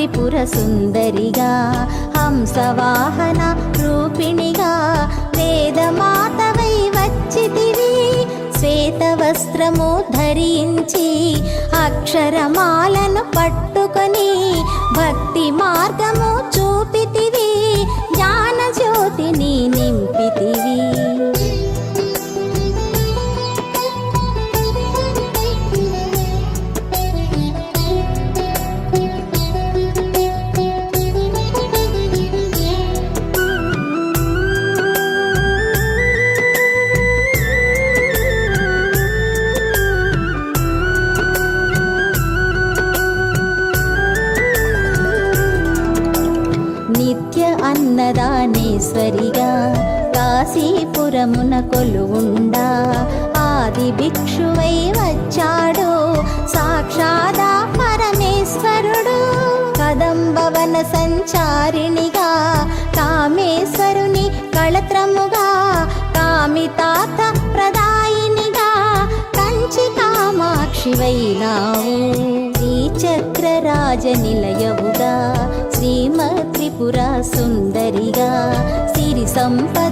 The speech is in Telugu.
త్రిపుర సుందరిగా హంసవాహన రూపిణిగా వేదమాతవై వచ్చితివి శ్వేత వస్త్రము ధరించి అక్షరమాలను పట్టుకొని అన్నదానేశ్వరిగా కాశీపురమున కొలువుండా. ఆది భిక్షువై వచ్చాడు. సాక్షాదా పరమేశ్వరుడు. కదంబవన సంచారిణిగా కామేశ్వరుని కళత్రముగా కామితాత ప్రదాయినిగా కంచి కామాక్షివైనావు. శ్రీచక్రరాజ నిలయవుగా శ్రీమ త్రిపుర సుందరిగా సిరి సంపద